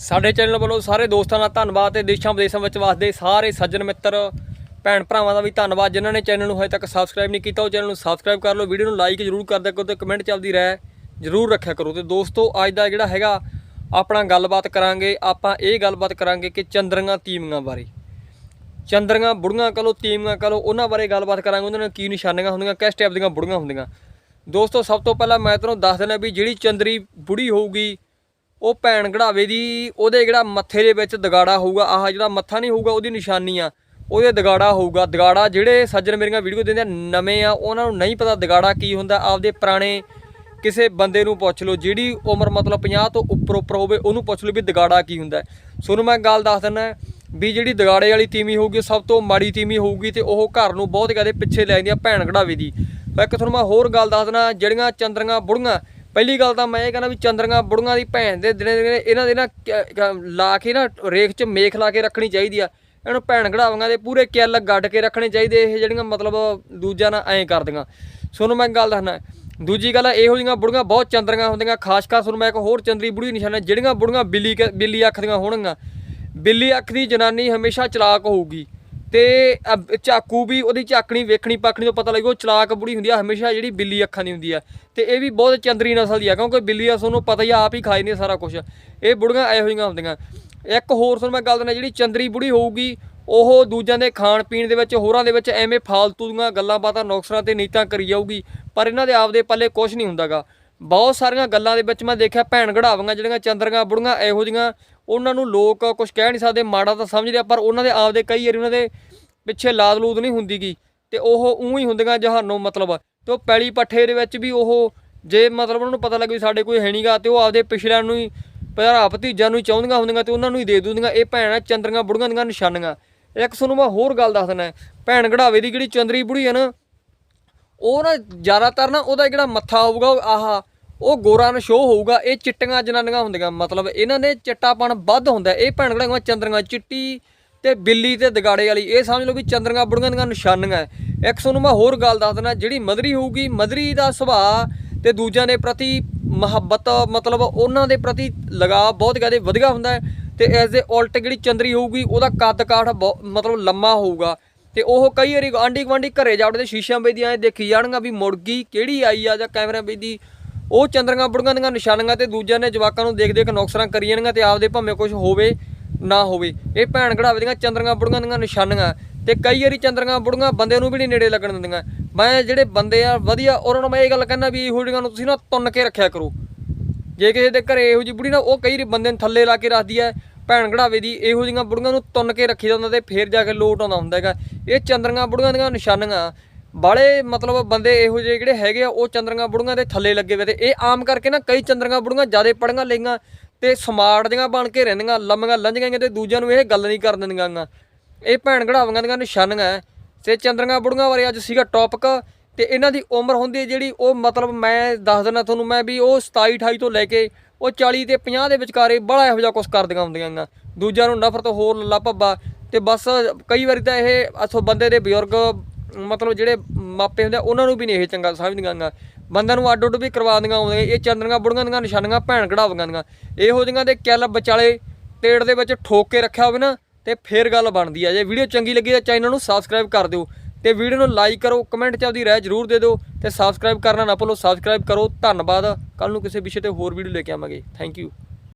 ਸਾਡੇ ਚੈਨਲ ਵੱਲੋਂ ਸਾਰੇ ਦੋਸਤਾਂ ਦਾ ਧੰਨਵਾਦ ਤੇ ਦੇਸ਼ਾਂ ਵਿਦੇਸ਼ਾਂ ਵਿੱਚ ਵਸਦੇ ਸਾਰੇ ਸੱਜਣ ਮਿੱਤਰ, ਭੈਣ ਭਰਾਵਾਂ ਦਾ ਵੀ ਧੰਨਵਾਦ। ਜਿਨ੍ਹਾਂ ਨੇ ਚੈਨਲ ਨੂੰ ਹਜੇ ਤੱਕ ਸਬਸਕ੍ਰਾਈਬ ਨਹੀਂ ਕੀਤਾ, ਉਹ ਚੈਨਲ ਨੂੰ ਸਬਸਕ੍ਰਾਈਬ ਕਰ ਲਓ, ਵੀਡੀਓ ਨੂੰ ਲਾਈਕ ਜ਼ਰੂਰ ਕਰ ਦਿਆ ਕਰੋ ਤੇ ਕਮੈਂਟ ਚੱਲਦੀ ਰਹਿ ਜ਼ਰੂਰ ਰੱਖਿਆ ਕਰੋ। ਤੇ ਦੋਸਤੋ, ਅੱਜ ਦਾ ਜਿਹੜਾ ਹੈਗਾ, ਆਪਣਾ ਗੱਲਬਾਤ ਕਰਾਂਗੇ, ਆਪਾਂ ਇਹ ਗੱਲਬਾਤ ਕਰਾਂਗੇ ਕਿ ਚੰਦਰੀਆਂ ਤੀਮੀਆਂ ਬਾਰੇ। ਚੰਦਰੀਆਂ ਬੁੜੀਆਂ ਕਹਲੋ ਤੀਮੀਆਂ ਕਹਲੋ, ਉਹਨਾਂ ਬਾਰੇ ਗੱਲਬਾਤ ਕਰਾਂਗੇ, ਉਹਨਾਂ ਦੀਆਂ ਕੀ ਨਿਸ਼ਾਨੀਆਂ ਹੁੰਦੀਆਂ, ਕਿਸ ਟਾਈਪ ਦੀਆਂ ਬੁੜੀਆਂ ਹੁੰਦੀਆਂ। ਦੋਸਤੋ, ਸਭ ਤੋਂ ਪਹਿਲਾਂ ਮੈਂ ਤੁਹਾਨੂੰ ਦੱਸ ਦਿੰਦਾ ਵੀ ਜਿਹੜੀ ਚੰਦਰੀ ਬੁੜੀ ਹੋਊਗੀ ਉਹ ਭੈਣ ਘੜਾਵੇ ਦੀ, ਉਹਦੇ ਜਿਹੜਾ ਮੱਥੇ ਦੇ ਵਿੱਚ ਦਗਾੜਾ ਹੋਊਗਾ, ਆਹ ਜਿਹੜਾ ਮੱਥਾ ਨਹੀਂ ਹੋਊਗਾ, ਉਹਦੀ ਨਿਸ਼ਾਨੀ ਆ। ਉਹਦੇ ਦਗਾੜਾ ਹੋਊਗਾ। ਦਗਾੜਾ ਜਿਹੜੇ ਸੱਜਣ ਮੇਰੀਆਂ ਵੀਡੀਓ ਦਿੰਦੇ ਆ, ਨਵੇਂ ਆ, ਉਹਨਾਂ ਨੂੰ ਨਹੀਂ ਪਤਾ ਦਗਾੜਾ ਕੀ ਹੁੰਦਾ। ਆਪਦੇ ਪੁਰਾਣੇ ਕਿਸੇ ਬੰਦੇ ਨੂੰ ਪੁੱਛ ਲਓ, ਜਿਹੜੀ ਉਮਰ ਮਤਲਬ 50 ਤੋਂ ਉੱਪਰ ਉੱਪਰ ਹੋਵੇ, ਉਹਨੂੰ ਪੁੱਛ ਲਓ ਵੀ ਦਗਾੜਾ ਕੀ ਹੁੰਦਾ ਤੁਹਾਨੂੰ ਮੈਂ ਗੱਲ ਦੱਸ ਦਿੰਦਾ ਵੀ ਜਿਹੜੀ ਦਗਾੜੇ ਵਾਲੀ ਤੀਮੀ ਹੋਊਗੀ ਸਭ ਤੋਂ ਮਾੜੀ ਤੀਮੀ ਹੋਊਗੀ ਤੇ ਉਹ ਘਰ ਨੂੰ ਬਹੁਤ ਜ਼ਿਆਦਾ ਪਿੱਛੇ ਲੈ ਜਾਂਦੀ ਆ ਭੈਣ ਘੜਾਵੇ ਦੀ। ਫਿਰ ਇੱਕ ਤੁਹਾਨੂੰ ਮੈਂ ਹੋਰ ਗੱਲ ਦੱਸ ਦਿੰਦਾ, ਜਿਹੜੀਆਂ ਚੰਦਰੀਆਂ ਬੁੜੀਆਂ ਪਹਿਲੀ ਗੱਲ ਤਾਂ ਮੈਂ ਇਹ ਕਹਿੰਦਾ ਵੀ ਚੰਦਰੀਆਂ ਬੁੜੀਆਂ ਦੀ ਭੈਣ ਦੇ ਦਿਨੇ ਦਿਨੇ ਇਹਨਾਂ ਦੇ ਨਾ ਲਾ ਕੇ ਨਾ ਰੇਖ 'ਚ ਮੇਖ ਲਾ ਕੇ ਰੱਖਣੀ ਚਾਹੀਦੀ ਆ। ਇਹਨੂੰ ਭੈਣ ਘੜਾਵਾਂਗਾ ਦੇ ਪੂਰੇ ਕਿੱਲ ਗੱਡ ਕੇ ਰੱਖਣੇ ਚਾਹੀਦੇ ਇਹ ਜਿਹੜੀਆਂ ਮਤਲਬ ਦੂਜਿਆਂ ਨਾਲ ਐਂ ਕਰਦੀਆਂ। ਤੁਹਾਨੂੰ ਮੈਂ ਇੱਕ ਗੱਲ ਦੱਸਣਾ, ਦੂਜੀ ਗੱਲ ਇਹੋ ਜਿਹੀਆਂ ਬੁੜੀਆਂ ਬਹੁਤ ਚੰਦਰੀਆਂ ਹੁੰਦੀਆਂ, ਖਾਸ ਕਰ ਤੁਹਾਨੂੰ ਮੈਂ ਇੱਕ ਹੋਰ ਚੰਦਰੀ ਬੁੜੀ ਨਿਸ਼ਾਨਾ, ਜਿਹੜੀਆਂ ਬੁੜੀਆਂ ਬਿੱਲੀ ਕ- ਬਿੱਲੀ ਅੱਖ ਦੀਆਂ ਹੋਣਗੀਆਂ। ਬਿੱਲੀ ਅੱਖ ਦੀ ਜਨਾਨੀ ਹਮੇਸ਼ਾ ਚਲਾਕ ਹੋਊਗੀ। ਤੇ ਅਬ ਚਾਕੂ ਵੀ ਉਹਦੀ ਝਾਕਣੀ ਵੇਖਣੀ ਪੱਕਣੀ ਤੋਂ ਪਤਾ ਲੱਗੂ, ਉਹ ਚਲਾਕ ਬੁੜੀ ਹੁੰਦੀ ਆ, ਹਮੇਸ਼ਾ ਜਿਹੜੀ ਬਿੱਲੀ ਅੱਖਾਂ ਦੀ ਹੁੰਦੀ ਆ। ਤੇ ਇਹ ਵੀ ਬਹੁਤ ਚੰਦਰੀ ਨਸਲ ਦੀ ਆ, ਕਿਉਂਕਿ ਬਿੱਲੀ ਆ ਤੁਹਾਨੂੰ ਪਤਾ ਹੀ ਆ, ਆਪ ਹੀ ਖਾਈ ਨਹੀਂ ਸਾਰਾ ਕੁਝ ਇਹ ਬੁੜੀਆਂ ਇਹੋ ਜਿਹੀਆਂ ਹੁੰਦੀਆਂ। ਇੱਕ ਹੋਰ ਤੁਹਾਨੂੰ ਮੈਂ ਗੱਲ ਦਿੰਦਾ ਜਿਹੜੀ ਚੰਦਰੀ ਬੁੜੀ ਹੋਊਗੀ, ਉਹ ਦੂਜਿਆਂ ਦੇ ਖਾਣ ਪੀਣ ਦੇ ਵਿੱਚ, ਹੋਰਾਂ ਦੇ ਵਿੱਚ ਐਵੇਂ ਫਾਲਤੂ ਦੀਆਂ ਗੱਲਾਂ ਬਾਤਾਂ ਨੌਕਸਰਾਂ ਤੇ ਨੀਤਾਂ ਕਰੀ ਜਾਊਗੀ, ਪਰ ਇਹਨਾਂ ਦੇ ਆਪਦੇ ਪੱਲੇ ਕੁਝ ਨਹੀਂ ਹੁੰਦਾਗਾ। ਬਹੁਤ ਸਾਰੀਆਂ ਗੱਲਾਂ ਦੇ ਵਿੱਚ ਮੈਂ ਦੇਖਿਆ, ਭੈਣ ਘੜਾਵਾਂਗਾ ਜਿਹੜੀਆਂ ਚੰਦਰੀਆਂ ਬੁੜੀਆਂ, ਇਹੋ ਜਿਹੀਆਂ ਉਹਨਾਂ ਨੂੰ ਲੋਕ ਕੁਝ ਕਹਿ ਨਹੀਂ ਸਕਦੇ, ਮਾੜਾ ਤਾਂ ਸਮਝਦੇ ਆ, ਪਰ ਉਹਨਾਂ ਦੇ ਆਪਦੇ ਕਈ ਵਾਰੀ ਉਹਨਾਂ ਦੇ ਪਿੱਛੇ ਲਾਦ ਲੂਦ ਨਹੀਂ ਹੁੰਦੀਗੀ ਤੇ ਉਹ ਉਂ ਹੀ ਹੁੰਦੀਆਂ ਜਹਾਨੋਂ ਮਤਲਬ। ਤੇ ਉਹ ਪੈਲੀ ਪੱਠੇ ਦੇ ਵਿੱਚ ਵੀ ਉਹ ਜੇ ਮਤਲਬ ਉਹਨਾਂ ਨੂੰ ਪਤਾ ਲੱਗੇ ਸਾਡੇ ਕੋਈ ਹੈ ਨਹੀਂਗਾ ਤੇ ਉਹ ਆਪਦੇ ਪਿਛਲਿਆਂ ਨੂੰ ਹੀ, ਭਰਾ ਭਤੀਜਾ ਨੂੰ ਹੀ ਚਾਹੁੰਦੀਆਂ ਹੁੰਦੀਆਂ ਤੇ ਉਹਨਾਂ ਨੂੰ ਹੀ ਦੇ ਦਿੰਦੀਆਂ, ਇਹ ਭੈਣਾਂ ਚੰਦਰੀਆਂ ਬੁੜੀਆਂ ਦੀਆਂ ਨਿਸ਼ਾਨੀਆਂ। ਇੱਕ ਤੁਹਾਨੂੰ ਮੈਂ ਹੋਰ ਗੱਲ ਦੱਸ ਦਿੰਦਾ ਭੈਣ ਘੜਾਵੇ ਦੀ ਜਿਹੜੀ ਚੰਦਰੀ ਬੁੜੀ ਹੈ ਨਾ, ਉਹ ਨਾ ਜ਼ਿਆਦਾਤਰ ਨਾ ਉਹਦਾ ਜਿਹੜਾ ਮੱਥਾ ਹੋਊਗਾ ਉਹ ਆਹ ਉਹ ਗੋਰਾ ਨਸ਼ੋ ਹੋਊਗਾ, ਇਹ ਚਿੱਟੀਆਂ ਜਨਾਨੀਆਂ ਹੁੰਦੀਆਂ। ਮਤਲਬ ਇਹਨਾਂ ਦੇ ਚਿੱਟਾਪਣ ਵੱਧ ਹੁੰਦਾ। ਇਹ ਭੈਣ ਘੜਾਵਾਂ ਚੰਦਰੀਆਂ, ਚਿੱਟੀ ਤੇ ਬਿੱਲੀ ਤੇ ਦਗਾੜੇ ਵਾਲੀ। ਇਹ ਸਮਝ ਲਓ ਵੀ ਚੰਦਰੀਆਂ ਬੁੜੀਆਂ ਦੀਆਂ ਨਿਸ਼ਾਨੀਆਂ ਹੈ। ਇੱਕ ਤੁਹਾਨੂੰ ਮੈਂ ਹੋਰ ਗੱਲ ਦੱਸ ਦਿੰਦਾ ਜਿਹੜੀ ਮਦਰੀ ਹੋਊਗੀ, ਮਦਰੀ ਦਾ ਸੁਭਾਅ ਤੇ ਦੂਜਿਆਂ ਦੇ ਪ੍ਰਤੀ ਮੁਹੱਬਤ, ਮਤਲਬ ਉਹਨਾਂ ਦੇ ਪ੍ਰਤੀ ਲਗਾਅ ਬਹੁਤ ਜ਼ਿਆਦਾ ਵਧੀਆ ਹੁੰਦਾ ਹੈ ਤੇ ਐਜ਼ ਦੇ ਉਲਟ ਜਿਹੜੀ ਚੰਦਰੀ ਹੋਊਗੀ, ਉਹਦਾ ਕੱਦ ਕਾਠ ਬਹੁਤ- ਮਤਲਬ ਲੰਮਾ ਹੋਊਗਾ। ਤੇ ਉਹ ਕਈ ਵਾਰੀ ਆਂਢੀ ਗੁਆਂਢੀ ਘਰੇ ਜਾ ਸ਼ੀਸ਼ਿਆਂ ਵੇਦੀਆਂ ਐ ਦੇਖੀ ਜਾਣਗਾ ਵੀ ਮੁਰਗੀ ਕਿਹੜੀ ਆਈ ਆ ਜਾਂ ਕੈਮਰਾ ਵੇਦੀ ਉਹ ਚੰਦਰੀਆਂ ਬੁੜੀਆਂ ਦੀਆਂ ਨਿਸ਼ਾਨੀਆਂ ਤੇ ਦੂਜਿਆਂ ਨੇ ਜਵਾਕਾਂ ਨੂੰ ਦੇਖ ਦੇਖ ਨੌਕਸਰਾਂ ਕਰੀ ਜਾਣਗੀਆਂ ਤੇ ਆਪਦੇ ਭਾਵੇਂ ਕੁਝ ਹੋਵੇ, ਨਾ ਹੋਵੇ। ਇਹ ਭੈਣ ਘੜਾਵੇ ਦੀਆਂ ਚੰਦਰੀਆਂ ਬੁੜੀਆਂ ਦੀਆਂ ਨਿਸ਼ਾਨੀਆਂ ਤੇ ਕਈ ਵਾਰੀ ਚੰਦਰੀਆਂ ਬੁੜੀਆਂ ਬੰਦੇ ਨੂੰ ਵੀ ਨਹੀਂ ਨੇੜੇ ਲੱਗਣ ਦਿੰਦੀਆਂ। ਮੈਂ ਜਿਹੜੇ ਬੰਦੇ ਆ, ਵਧੀਆ, ਉਹਨਾਂ ਨੂੰ ਮੈਂ ਇਹ ਗੱਲ ਕਹਿੰਦਾ ਵੀ ਇਹੋ ਜਿਹੀਆਂ ਨੂੰ ਤੁਸੀਂ ਨਾ ਤੁੰਨ ਕੇ ਰੱਖਿਆ ਕਰੋ। ਜੇ ਕਿਸੇ ਦੇ ਘਰੇ ਇਹੋ ਜਿਹੀ ਬੁੜੀ ਨਾ, ਉਹ ਕਈ ਵਾਰੀ ਬੰਦੇ ਨੂੰ ਥੱਲੇ ਲਾ ਕੇ ਰੱਖਦੀ ਹੈ ਭੈਣ ਘੜਾਵੇ ਦੀ, ਇਹੋ ਜਿਹੀਆਂ ਬੁੜੀਆਂ ਨੂੰ ਤੁੰਨ ਕੇ ਰੱਖੀ ਜਾਂਦਾ ਤੇ ਫੇਰ ਜਾ ਕੇ ਲੋਟ ਆਉਂਦਾ ਹੁੰਦਾ ਹੈਗਾ। ਇਹ ਚੰਦਰੀਆਂ ਬੁੜੀਆਂ ਦੀਆਂ ਨਿਸ਼ਾਨੀਆਂ ਬਾਲੇ ਮਤਲਬ ਬੰਦੇ ਇਹੋ ਜਿਹੇ ਜਿਹੜੇ ਹੈਗੇ ਆ, ਉਹ ਚੰਦਰੀਆਂ ਬੁੜੀਆਂ ਦੇ ਥੱਲੇ ਲੱਗੇ ਹੋਏ ਤੇ ਇਹ ਆਮ ਕਰਕੇ ਨਾ ਕਈ ਚੰਦਰੀਆਂ ਬੁੜੀਆਂ ਜ਼ਿਆਦਾ ਪੜੀਆਂ ਲਈਆਂ ਤੇ ਸਮਾਰਟ ਦੀਆਂ ਬਣ ਕੇ ਰਹਿੰਦੀਆਂ, ਲੰਮੀਆਂ ਲੰਝੀਆਂ ਤੇ ਦੂਜਿਆਂ ਨੂੰ ਇਹ ਗੱਲ ਨਹੀਂ ਕਰਨ ਦਿੰਦੀਆਂ ਗਾ। ਇਹ ਭੈਣ ਘੜਾਵਾਂ ਦੀਆਂ ਨਿਸ਼ਾਨੀਆਂ ਹੈ ਤੇ ਚੰਦਰੀਆਂ ਬੁੜੀਆਂ ਬਾਰੇ ਅੱਜ ਸੀਗਾ ਟੌਪਿਕ ਤੇ ਇਹਨਾਂ ਦੀ ਉਮਰ ਹੁੰਦੀ ਹੈ ਜਿਹੜੀ ਉਹ ਮਤਲਬ ਮੈਂ ਦੱਸ ਦਿੰਦਾ ਤੁਹਾਨੂੰ ਮੈਂ ਵੀ ਉਹ 27 28 ਤੋਂ ਲੈ ਕੇ ਉਹ 40 ਤੇ 50 ਦੇ ਵਿਚਕਾਰੇ ਬੜਾ ਇਹੋ ਜਿਹਾ ਕੁਝ ਕਰਦੀਆਂ ਹੁੰਦੀਆਂ ਗਾ ਦੂਜਿਆਂ ਨੂੰ ਨਫ਼ਰਤ ਹੋਰ ਲੱਲਾ ਭੱਬਾ ਤੇ ਬਸ ਕਈ ਵਾਰੀ ਤਾਂ ਇਹ ਅਥੋ ਬੰਦੇ ਦੇ ਬਜ਼ੁਰਗ ਮਤਲਬ ਜਿਹੜੇ ਮਾਪੇ ਹੁੰਦੇ ਆ, ਉਹਨਾਂ ਨੂੰ ਵੀ ਨਹੀਂ ਇਹ ਚੰਗਾ ਸਮਝਦੀਆਂ ਗਾ ਬੰਦਿਆਂ ਨੂੰ ਅੱਡ ਉੱਡ ਵੀ ਕਰਵਾ ਦਿੰਦੀਆਂ ਆਉਂਦੀਆਂ ਇਹ ਚੰਦਰੀਆਂ ਬੁੜੀਆਂ ਦੀਆਂ ਨਿਸ਼ਾਨੀਆਂ ਭੈਣ ਕਢਾਵਾਂਗੀਆਂ ਦੀਆਂ। ਇਹੋ ਜਿਹੀਆਂ ਦੇ ਕਿੱਲ ਵਿਚਾਲੇ ਤੇੜ ਦੇ ਵਿੱਚ ਠੋਕ ਕੇ ਰੱਖਿਆ ਹੋਵੇ ਨਾ ਤੇ ਫੇਰ ਗੱਲ ਬਣਦੀ ਆ। ਜੇ ਵੀਡੀਓ ਚੰਗੀ ਲੱਗੀ ਤਾਂ ਚੈਨਲ ਨੂੰ ਸਬਸਕ੍ਰਾਈਬ ਕਰ ਦਿਓ ਤੇ ਵੀਡੀਓ ਨੂੰ ਲਾਈਕ ਕਰੋ ਕਮੈਂਟ 'ਚ ਆਪਦੀ ਰਾਏ ਜ਼ਰੂਰ ਦੇ ਦਿਓ ਤੇ ਸਬਸਕ੍ਰਾਈਬ ਕਰਨਾ ਨਾ ਭੁੱਲੋ। ਸਬਸਕ੍ਰਾਈਬ ਕਰੋ। ਧੰਨਵਾਦ। ਕੱਲ ਨੂੰ ਕਿਸੇ ਵਿਸ਼ੇ ਤੇ ਹੋਰ ਵੀਡੀਓ ਲੈ ਕੇ ਆਵਾਂਗੇ। Thank you.